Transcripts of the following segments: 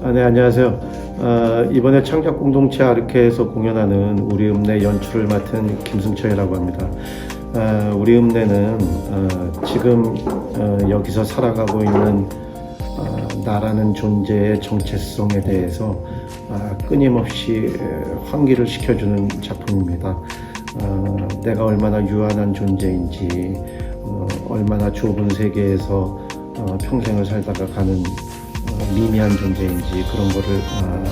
아, 네, 안녕하세요. 아, 이번에 창작 공동체 아르케에서 공연하는 우리 읍내 연출을 맡은 김승철이라고 합니다. 아, 우리 읍내는 아, 지금 어, 여기서 살아가고 있는 아, 나라는 존재의 정체성에 대해서 아, 끊임없이 에, 환기를 시켜주는 작품입니다. 아, 내가 얼마나 유한한 존재인지, 어, 얼마나 좁은 세계에서 어, 평생을 살다가 가는 어, 미미한 존재인지 그런 거를 아,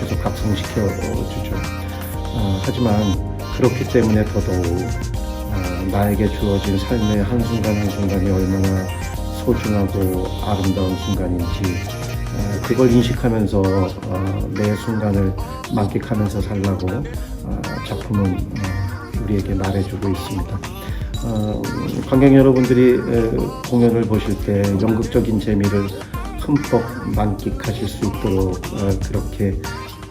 계속 각성시켜 주죠. 아, 하지만 그렇기 때문에 더더욱 아, 나에게 주어진 삶의 한순간 한순간이 얼마나 소중하고 아름다운 순간인지 아, 그걸 인식하면서 어, 매 순간을 만끽하면서 살라고 아, 작품은 어, 우리에게 말해주고 있습니다. 어, 관객 여러분들이 에, 공연을 보실 때 연극적인 재미를 흠뻑 만끽하실 수 있도록 어, 그렇게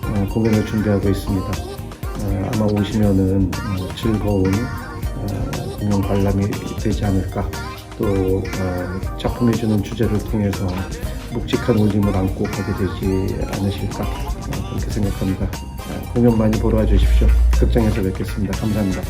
어, 공연을 준비하고 있습니다. 어, 아마 오시면은 어, 즐거운 어, 공연 관람이 되지 않을까. 또 어, 작품이 주는 주제를 통해서 묵직한 울림을 안고 가게 되지 않으실까 어, 그렇게 생각합니다. 어, 공연 많이 보러 와주십시오. 극장에서 뵙겠습니다. 감사합니다.